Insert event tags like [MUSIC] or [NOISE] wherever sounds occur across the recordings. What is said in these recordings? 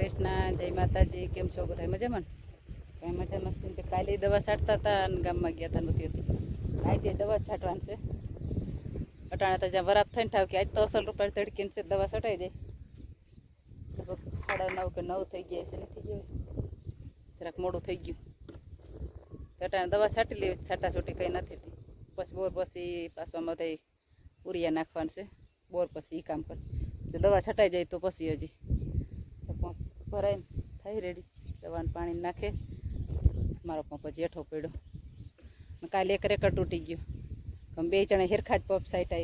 કૃષ્ણ, જય માતાજી, કેમ છો બધા? મજામાં? કાંઈ મજામાં છે કાલે દવા છાંટતા હતા અને ગામમાં ગયા હતા નહોતી હતું. આજે દવા છાંટવાની છે. અટાણે તો જ્યાં વરાપ થઈને ઠાવ કે આજ તો અસલ રૂપિયા તડકીને છે, દવા છટાઈ જાય લગભગ સાડા નવ કે નવ થઈ ગયા છે, નથી ગયું. જરાક મોડું થઈ ગયું. તો દવા છાંટી લેવી છાંટા છૂટી કંઈ નથી થતી. પછી બોર પછી પાછું આમાં થઈ ઉરિયા નાખવાનું છે. બોર પછી એ કામ કરે. જો દવા છટાઈ જાય તો પછી હજી. ભરાઈને થઈ રેડી દવાનું પાણી નાખે. મારો પંપ જેઠો પડ્યો. કાલે એક રેકર તૂટી ગયો. બે જણા હેરખા જ પંપ સાઈટા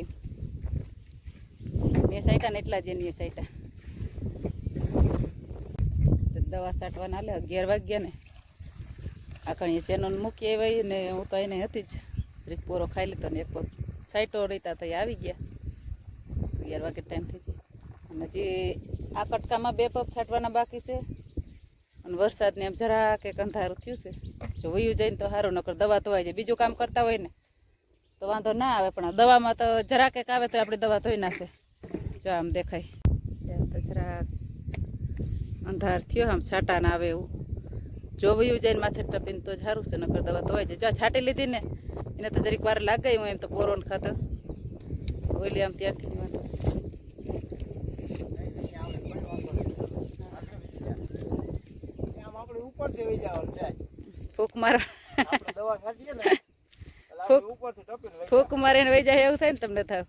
મેં સાઈટા ને એટલા જ એની સાઈટા. દવા છાંટવાના હાલે, અગિયાર વાગ્યા ને. આખણી ચેનલ મૂકી આવી ને હું તો એને હતી જ. શ્રી પૂરો ખાઈ લીધો ને એક પગ સાઈટો રીતા તો આવી ગયા. અગિયાર વાગે ટાઈમ થઈ જાય અને હજી આ કટકામાં બે પગ છાંટવાના બાકી છે. અને વરસાદને એમ જરા કે અંધારું થયું છે. જો વયું જઈને તો સારું, નકર દવા ધોવાઈ જાય. બીજું કામ કરતા હોય ને, તો વાંધો ના આવે. પણ દવામાં તો જરા કંઈક આવે તો આપણી દવા ધોઈ નાખે. જો આમ દેખાય. તો જરા અંધાર થયો, આમ છાંટા ના આવે એવું. જો વયું જઈને માથે ટપીને તો સારું છે, નકર દવા ધોવાઈ જાય. જો છાંટી લીધી ને, એને તો જરીક વાર લાગે હું એમ તો પોરોન ખાતર. ઓઈલી આમ ત્યારથી વાંધો છે આમ આપણે ઉપરથી વહી જવાનું છે ફૂક મારો આપણે દવા છાંટીએ ને ફૂક. મારીને વહી જાય એવું થાય ને તમને થાવ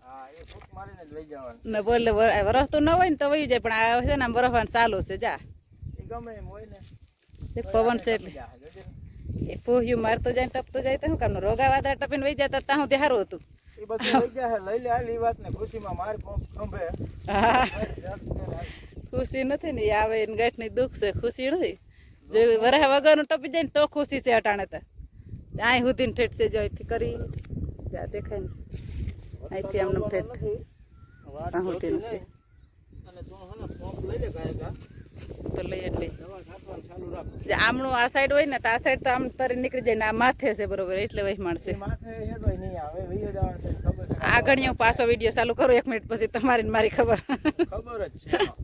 ને બોલે વરસતું ન હોય ને તો વહી જાય પણ આ છે ને વરસવાનું ચાલુ છે જા. એ ગમે એમ હોય ને. એક પવન છે એટલે. ને. એ પોહ્યું મારતો જાય ને ટપતો જાય તો શું કામનું? રોગા વાદળા ટપીને વહી જતા ત્યાં સુધી સારું હતું. એ બધું લઈ લઈ લે હાલ વાત ને ખુશીમાં માર પંપ હા. દસ ને હાલ. ખુશી નથી ને એ આવે ગાંઠ ગાંઠની દુઃખ છે ખુશી નથી? જો વરહ વગરનું ટપી જાય ને તો ખુશી છે અટાણે તો. અહીં સુધી ઠેઠ છે જો અહીંથી કરી. ત્યાં દેખાય ને. અહીંથી આમનું ઠેઠ ત્યાં સુધીનું છે. તું લઈ એટલે. આમનું આ સાઈડ હોય ને તો આ સાઈડ તો આમ તરી નીકળી જાય ને આ માથે છે બરોબર એટલે વહી માણસે. છે. આગળ હું પાછો વીડિયો ચાલુ કરું એક મિનિટ પછી તમારી મારી ખબર. ખબર જ છે [LAUGHS] હા.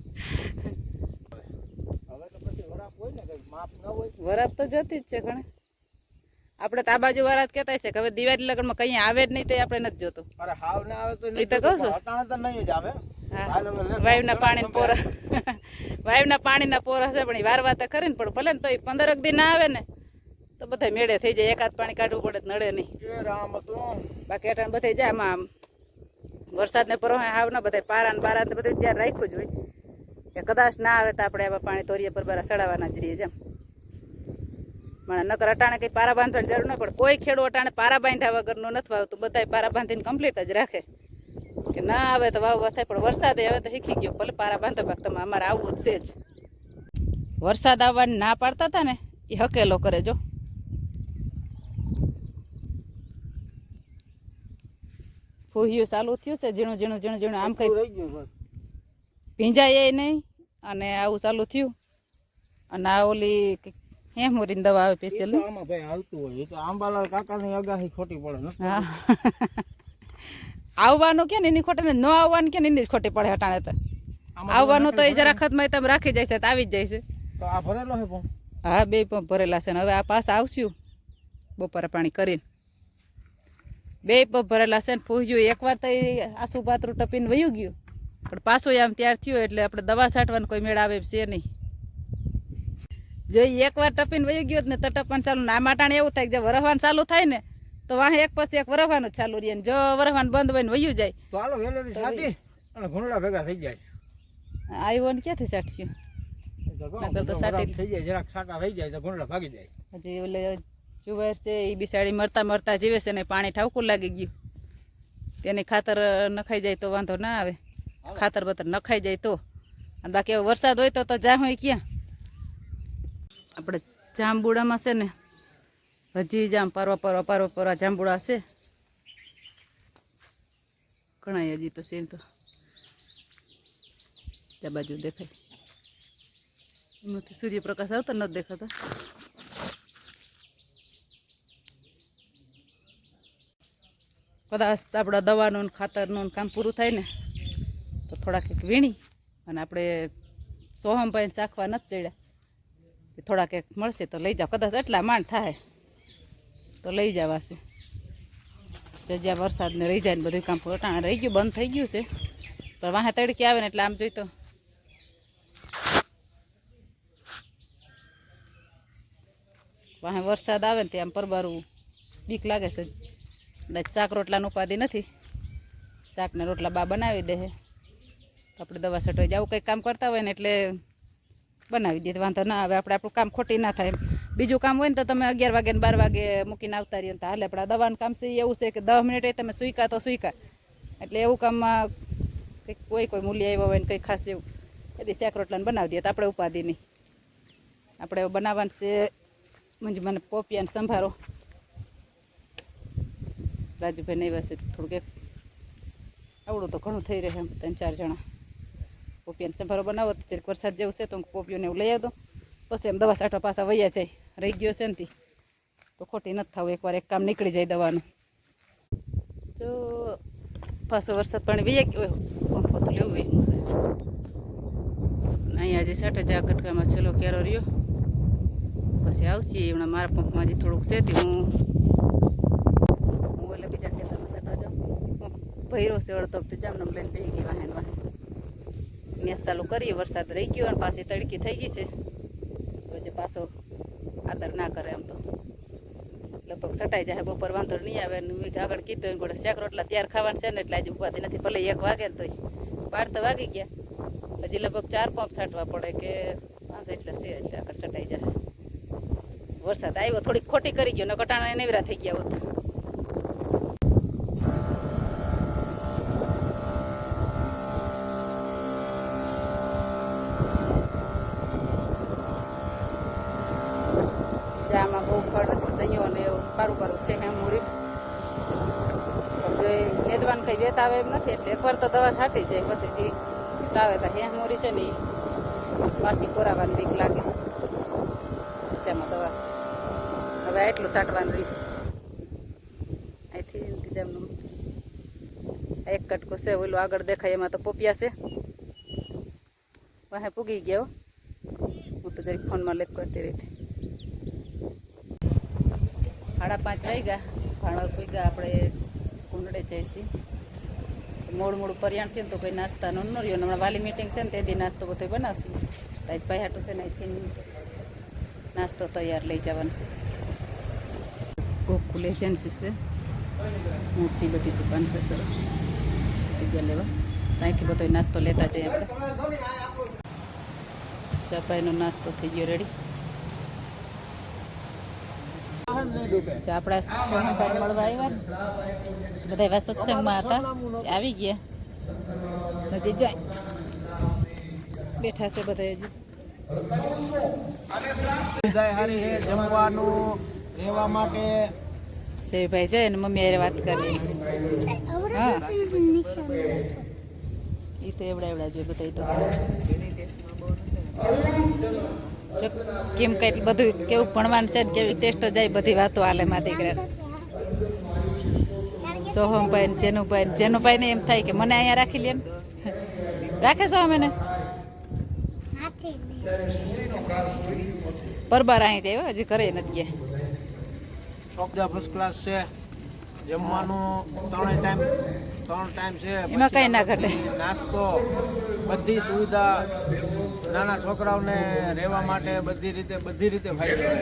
હવે તો પછી વરાપ વરાપ તો જતી જ છે ઘણે. આપણે તો આ બાજુ વરાત કેતા છે કે હવે દિવાળી લગ્નમાં કઈ આવે જ નહીં તો આપણે નથી જોતો. અરે હાવ ના આવે તો નહીં તો કહું છું. તો નહીં જ આવે. વાયુના ચડાવ, પોરા. [LAUGHS] વાયુના પાણીના પોરા છે પણ એ વારવા તો કરે ને પણ ભલે ને તો પંદરક દિન ના આવે ને તો બધા મેળે થઈ જાય. એકાદ પાણી કાઢવું પડે નડે નહીં. એ બાકી અટાણ બધે જાય આમાં આમ વરસાદને પરો હાવ ના બધા પારા ને બારા ને બધે ધ્યાન રાખ્યું જ હોય. કે કદાચ ના આવે તો આપણે આવા પાણી તોરીએ પર બારા સડાવવાના જ રહીએ જેમ મને નકર અટાણે કંઈ પારા બાંધવાની જરૂર ન પડે. કોઈ ખેડૂત અટાણે પારા બાંધ્યા વગરનું નથી વાવતું. બધાય પારા બાંધીને કમ્પ્લીટ જ રાખે. કે ના આવે તો વાવવા થાય પણ વરસાદ આવે તો શીખી ગયો. ભલે પારા બાંધો બાક તમે અમારે આવવું જ છે જ. વરસાદ આવવાની ના પાડતા હતા ને એ હકેલો કરે જો. ફૂહ્યું ચાલુ થયું છે ઝીણું ઝીણું ઝીણું ઝીણું. આમ કઈ. ભીંજાય એ નહીં અને આવું ચાલુ થયું. અને આ ઓલી કંઈક હેમુરીની દવા આવે સ્પેશિયલ આમાં ભાઈ હાલતું હોય. તો આંબાલાલ કાકાની આગાહી ખોટી પડે આવવાનું કે ને એની ખોટી ને? ન આવવાનું કે ને એની જ ખોટી પડે હટાણે તો. આવવાનું તો એ જરા ખતમાં તમે રાખી જાય છે તો આવી જ જાય છે. તો આ ભરેલો છે પણ? હા બે પંપ ભરેલા છે ને. હવે આ પાસ આવશું. બપોરે પાણી કરીને. બે પંપ ભરેલા છે ને. પૂછ્યું એકવાર તો આસુ પાતરું ટપીને વયું ગયું. પણ પાછું આમ ત્યાર થયું એટલે આપણે દવા છાંટવાનું કોઈ મેળ આવે છે નહીં. જો એકવાર ટપીને વયું ગયું ને તો ટપવાનું ચાલુ ના માટાણે એવું થાય કે જે વરહવાનું ચાલુ થાય ને તો વાહ એક પછી એક વરહવાનું ચાલુ રહે ને જો વરહવાનું બંધ હોય ને વયું જાય. તો હાલો વેલેરી છાંટી અને ઘૂંટડા ભેગા થઈ જાય. આવ્યો ને ક્યાંથી છાંટશું નકર તો જો થઈ જાય જરાક છાંટા રહી જાય તો ઘૂંટડા ભાગી જાય. હજી ઓલે જુવાર છે એ બિસાડી મરતા મરતા જીવે છે ને પાણી ઠાવકું લાગી ગયું. તેને ખાતર નખાઈ જાય તો વાંધો ના આવે. ખાતર બતર નખાઈ જાય તો. અને બાકી વરસાદ હોય તો તો જા હોય ક્યાં? આપણે જાંબુડામાં છે ને, હજી જામ પરવા પરવા પરવા પરવા જાંબુડા છે. ઘણા હજી તો છે તો. ત્યાં બાજુ દેખાય. એમાંથી સૂર્યપ્રકાશ આવતો નથી દેખાતો. કદાચ આપણા દવાનું ખાતરનું કામ પૂરું થાય ને, તો થોડાક એક વીણી અને આપણે સોહમભાઈને ચાખવા નથી ચડ્યા. થોડાક એક મળશે તો લઈ જાઓ. કદાચ એટલા માંડ થાય તો લઈ જવાશે જો જ્યાં વરસાદને રહી જાય ને બધું કામ પોટાણે રહી ગયું, બંધ થઈ ગયું છે. પણ વાહે તડકી આવે ને એટલે આમ જોઈ તો. વાહે વરસાદ આવે ને ત્યાં પરબારું બીક લાગે છે. એટલે શાક રોટલાનું ઉપાધિ નથી. શાકને રોટલા બા બનાવી દે આપણે દવા છટવાઈ જવું કંઈક કામ કરતા હોય ને એટલે બનાવી દઈએ વાંધો ના આવે, આપણે આપણું કામ ખોટી ના થાય બીજું કામ હોય ને તો તમે અગિયાર વાગે બાર વાગે મૂકીને આવતા રહીએ તો હાલે આપણા દવાનું કામ છે એવું છે કે દસ મિનિટે તમે સુઈકા તો સુઈકા. એટલે એવું કામમાં કંઈક કોઈ કોઈ મૂલ્ય આવ્યો હોય ને કંઈ ખાસ એવું. એથી શેક રોટલાને બનાવી દઈએ તો આપણે ઉપાધિ આપણે બનાવવાનું છે મને પોપિયાને સંભારો. રાજુભાઈ નહીં વસે થોડુંક આવડું તો ઘણું થઈ રહે એમ, ત્રણ ચાર જણા. પોપિયાને સંભારો બનાવો તો જરીક વરસાદ જેવું છે તો હું પોપિયોને એવું લઈ આવતો પછી એમ દવા સાઠવા પાછા વૈયા જાય. રહી ગયો છે ને તી. તો ખોટી નથી થવું. એકવાર એક કામ નીકળી જાય દવાનું. જો, પાછો વરસાદ પાણી વૈયા ગયો. પંખો તો લેવું હોય છે? અહીંયા હજી સાઠ હજાર કટકામાં છેલ્લો કેરો રહ્યો. પછી આવશે હમણાં મારા પંપમાં હજી થોડુંક છે તે. હું હું એટલે બીજા ખેતરમાં સાટવા જાઉં. પંપ ભર્યો છે અડધો તો જામનમ લઈને બેસી ગઈ વાહન વાહન મેચ ચાલુ કરીએ, વરસાદ રહી ગયો અને પાછી તડકી થઈ ગઈ છે. તો જે પાછો આદર ના કરે એમ તો. લગભગ સટાઈ જાય, બપોર વાંધો નહીં આવે ને આગળ કીધું એમ ગોળે શેક રોટલા તૈયાર ખાવાનું છે ને એટલે આજે ઉભાથી નથી, ભલે એક વાગે ને તોય. બાર તો વાગી ગયા. હજી લગભગ ચાર પંપ છાંટવા પડે કે પાંચ એટલે છે એટલે આગળ સટાઈ જાય. વરસાદ આવ્યો, થોડીક ખોટી કરી ગયો ને કટાણા નેવરા થઈ ગયા હોત જામાં બહુ ફળ નથી સહીઓ ને એવું પારું પારું છે એમ મૂરી પણ જો એ કંઈ એમ નથી, એટલે એકવાર તો દવા છાંટી જાય, પછી જે તાવે તો હેહ મોરી છે ને એ પાછી કોરાવાની બીક લાગે. બીજામાં દવા. હવે એટલું છાંટવાનું રહ્યું અહીંથી ત્રીજામનું એક કટકો છે, ઓલું આગળ દેખાય, એમાં તો પોપિયા છે. વાહે પૂગી ગયો હું. તો જરી ફોનમાં લેપ કરતી રહી સાડા પાંચ વાગ્યા. ભાણવર પૂગ્યા, આપણે કુંડળે જઈશી. મોડું મોડું પર્યાણ થયું તો કોઈ નાસ્તાનો ન રહ્યો. હમણાં વાલી મિટિંગ છે ને તે દી નાસ્તો બધો બનાવશું. તાજ ભાઈ હાટું છે ને અહીંથી નાસ્તો તૈયાર લઈ જવાનું છે. ગોકુલ એજન્સી છે. મોટી બધી દુકાન છે, સરસ. જગ્યા લેવા. ત્યાંથી બધો નાસ્તો લેતા જઈએ આપણે. ચાપાઈનો નાસ્તો થઈ ગયો રેડી જો આપણા સોહમભાઈ મળવા આવ્યા ને બધા એવા સત્સંગમાં હતા. આવી ગયા. નથી જોઈ? બેઠા છે બધા હજી. જમવાનું રહેવા માટે. જયભાઈ છે ને મમ્મી હારે વાત કરી. હા. એ તો એવડા એવડા જોઈએ બધા તો. જો કેમ કઈ બધું કેવું ભણવાનું છે ને કેવી ટેસ્ટ જાય બધી વાતો હાલે મા દીકરા સોહમભાઈ ને જેનુભાઈ ને જેનુભાઈ ને એમ થાય કે મને અહીંયા રાખી લે રાખે સોહમ એને પરબાર અહીં હો, હજી ઘરે નથી ગયા. ફર્સ્ટ ક્લાસ છે. જમવાનું ત્રણેય ટાઈમ ત્રણ ટાઈમ છે એમાં કઈ ના ઘટે. નાસ્તો બધી સુવિધા નાના છોકરાઓને રહેવા માટે બધી રીતે બધી રીતે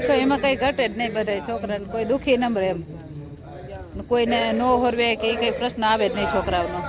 તો એમાં કઈ ઘટે જ નહીં બધા છોકરાને કોઈ દુખી નંબર એમ. કોઈને નો હોરવે કે કઈ પ્રશ્ન આવે જ નહીં છોકરાઓનો.